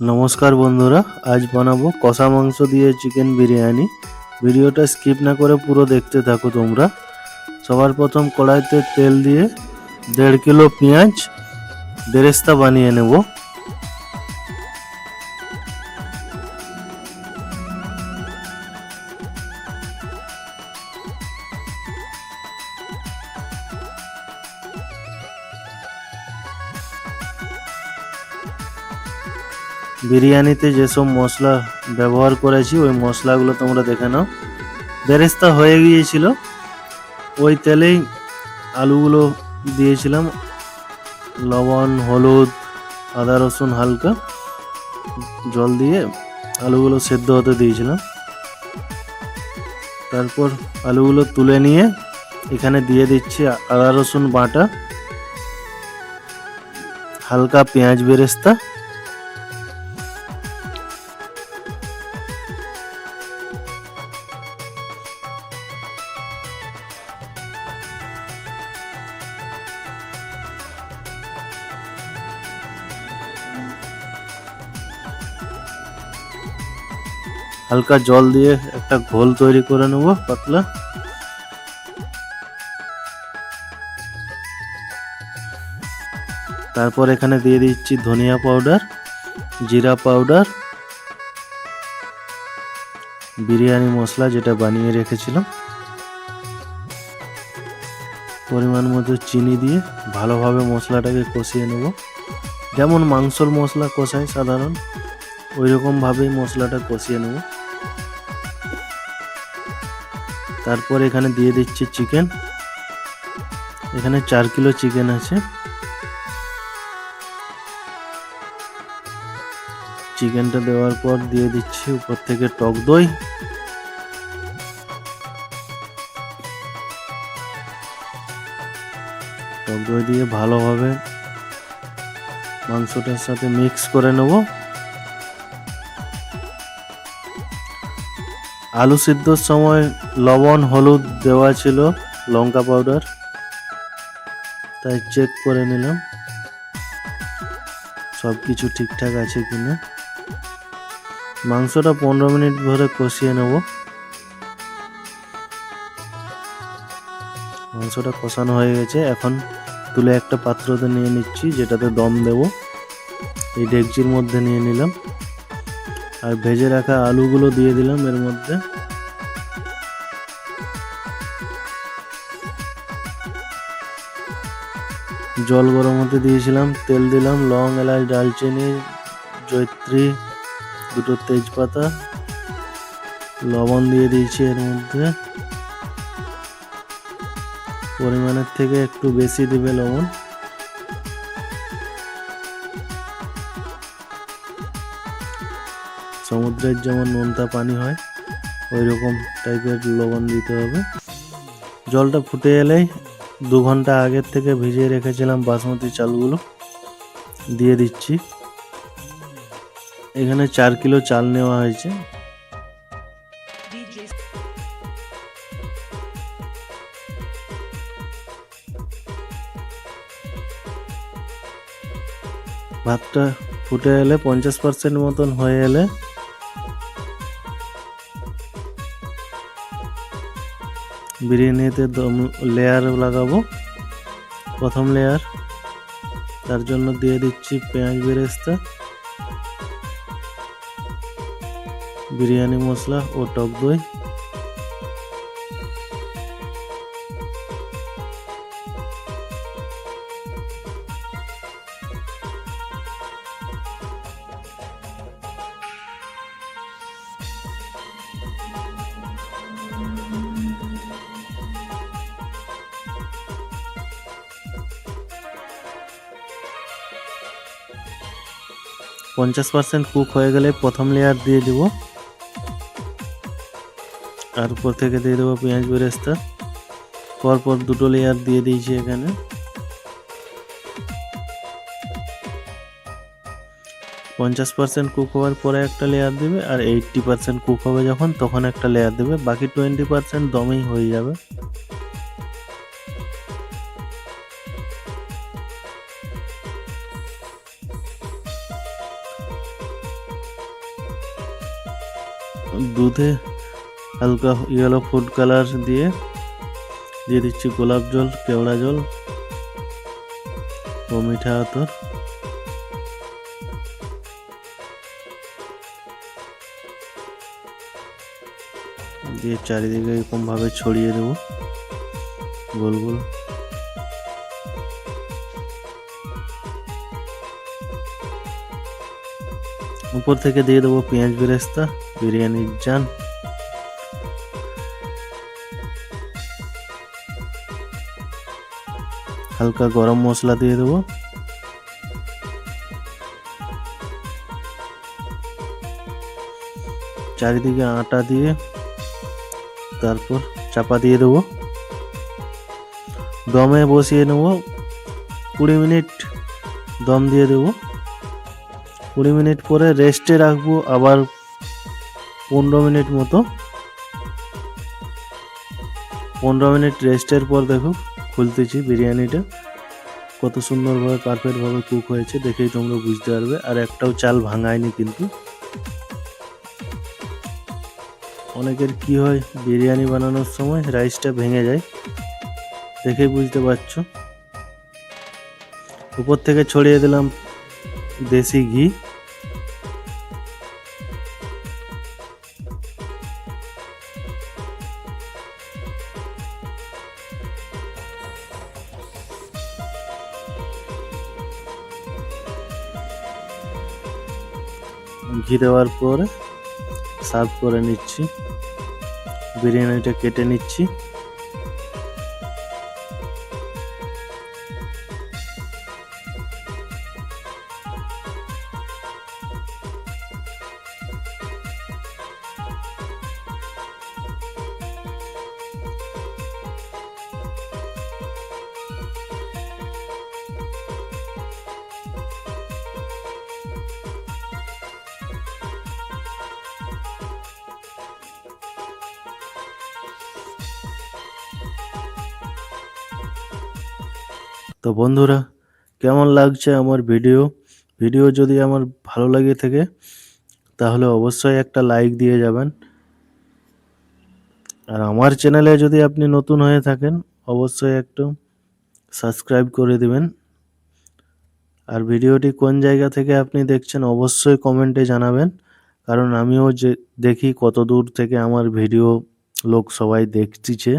নমস্কার বন্ধুরা, আজ বানাবো কষা মাংস দিয়ে চিকেন বিরিয়ানি। ভিডিওটা স্কিপ না করে পুরো দেখতে থাকো তোমরা। সবার প্রথম কড়াইতে তেল দিয়ে দেড় কিলো পেঁয়াজ বেরেস্তা বানিয়ে নেব। বিরিয়ানিতে যেসব মশলা ব্যবহার করেছি, ওই মশলাগুলো তোমরা দেখে নাও। বেরেস্তা হয়ে গিয়েছিল। ওই তেলেই আলুগুলো দিয়েছিলাম। লবণ, হলুদ, আদা, রসুন হালকা জল দিয়ে আলুগুলো সেদ্ধ হতে দিয়েছিলাম। তারপর আলুগুলো তুলে নিয়ে এখানে দিয়ে দিচ্ছি আদা, রসুন বাটা, হালকা পেঁয়াজ বেরেস্তা। হালকা জল দিয়ে একটা ঘোল তৈরি করে নেব পাতলা। তারপর এখানে দিয়ে দিচ্ছি ধনিয়া পাউডার, জিরা পাউডার, বিরিয়ানি মশলা যেটা বানিয়ে রেখেছিলাম। পরিমাণ মতো চিনি দিয়ে ভালোভাবে মশলাটাকে কষিয়ে নেব। যেমন মাংসর মশলা কষায় সাধারণ ওই রকমভাবেই মশলাটা কষিয়ে নেব। তারপর এখানে দিয়ে দিচ্ছি চিকেন। এখানে চার কিলো চিকেন আছে। চিকেনটা দেওয়ার পর দিয়ে দিচ্ছি উপর থেকে টক দই। টক দই দিয়ে ভালোভাবে মাংসটার সাথে মিক্স করে নেব। আলু সিদ্ধর সময় লবণ, হলুদ দেওয়া ছিল, লঙ্কা পাউডার তাই চেক করে নিলাম। সব কিছু ঠিকঠাক আছে কি না মাংসটা পনেরো মিনিট ধরে কষিয়ে নেব। মাংসটা কষানো হয়ে গেছে। এখন তুলে একটা পাত্রতে নিয়ে নিচ্ছি, যেটাতে দম দেব। এই ডেকচির মধ্যে নিয়ে নিলাম। আর ভেজে রাখা আলুগুলো দিয়ে দিলাম এর মধ্যে। জল গরম হতে দিয়েছিলাম, তেল দিলাম, লং, এলাচ, ডালচিনি জৈত্রী দুটো তেজপাতা, লবণ দিয়ে দিয়েছি এর মধ্যে। পরিমাণের থেকে একটু বেশি দিবে লবণ। সমুদ্রের যেমন নোনতা পানি হয় ওই রকম টাইপের লবণ দিতে হবে। জলটা ফুটে এলেই দু ঘণ্টা আগের থেকে ভিজিয়ে রেখেছিলাম বাসমতি চালগুলো, দিয়ে দিচ্ছি। এখানে চার কিলো চাল নেওয়া হয়েছে। ভাতটা ফুটে এলে পঞ্চাশ পার্সেন্ট মতন হয়ে এলে বিরিয়ানিতে দম লেয়ার লাগাবো, প্রথম লেয়ার তার জন্য দিয়ে দিচ্ছি পেঁয়াজ বেরেস্তা, বিরিয়ানি মশলা ও টক দই। পঞ্চাশ পার্সেন্ট কুক হয়ে গেলে প্রথম লেয়ার দিয়ে দেব। আর উপর থেকে দিয়ে দেবো পেঁয়াজ বেরেস্তা। পরপর দুটো লেয়ার দিয়ে দিয়েছি এখানে। পঞ্চাশ পার্সেন্ট কুক হওয়ার পরে একটা লেয়ার দেবে আর এইটটি পার্সেন্ট কুক হবে যখন, তখন একটা লেয়ার দেবে। বাকি টোয়েন্টি পার্সেন্ট দমেই হয়ে যাবে। দুধে হালকা ইয়েলো ফুড কালার দিয়ে দিয়ে দিচ্ছি গোলাপ জল, কেওড়া জল ও মিঠা আতর। দিয়ে চারিদিকে এরকমভাবে ছড়িয়ে দেবো। গোল গোল। উপর থেকে দিয়ে দেবো পেঁয়াজ বেরেস্তা, বিরিয়ানির জান। হালকা গরম মশলা দিয়ে দেবো। চারিদিকে আটা দিয়ে তারপর চাপা দিয়ে দেবো। দমে বসিয়ে নেব। কুড়ি মিনিট দম দিয়ে দেবো। কুড়ি মিনিট পরে রেস্টে রাখব, আবার পনেরো মিনিট মতো। পনেরো মিনিট রেস্টের পর দেখো, খুলতেছি বিরিয়ানিটা। কত সুন্দরভাবে পারফেক্টভাবে কুক হয়েছে, দেখেই তোমরা বুঝতে পারবে। আর একটাও চাল ভাঙায়নি কিন্তু। অনেকের কি হয়, বিরিয়ানি বানানোর সময় রাইসটা ভেঙে যায়। দেখেই বুঝতে পারছ। উপর থেকে ছড়িয়ে দিলাম দেশি ঘি। ঘি দেওয়ার পরে সার্ভ করে নিচ্ছি। বিরিয়ানিটা কেটে নিচ্ছি। তো বন্ধুরা, কেমন লাগছে আমার ভিডিও ভিডিও যদি আমার ভালো লাগে থাকে, তাহলে অবশ্যই একটা লাইক দিয়ে যাবেন। আর আমার চ্যানেলে যদি আপনি নতুন হয়ে থাকেন, অবশ্যই একটু সাবস্ক্রাইব করে দিবেন। আর ভিডিওটি কোন জায়গা থেকে আপনি দেখছেন, অবশ্যই কমেন্টে জানাবেন। কারণ আমিও যে দেখি কত দূর থেকে আমার ভিডিও লোক সবাই দেখতিছে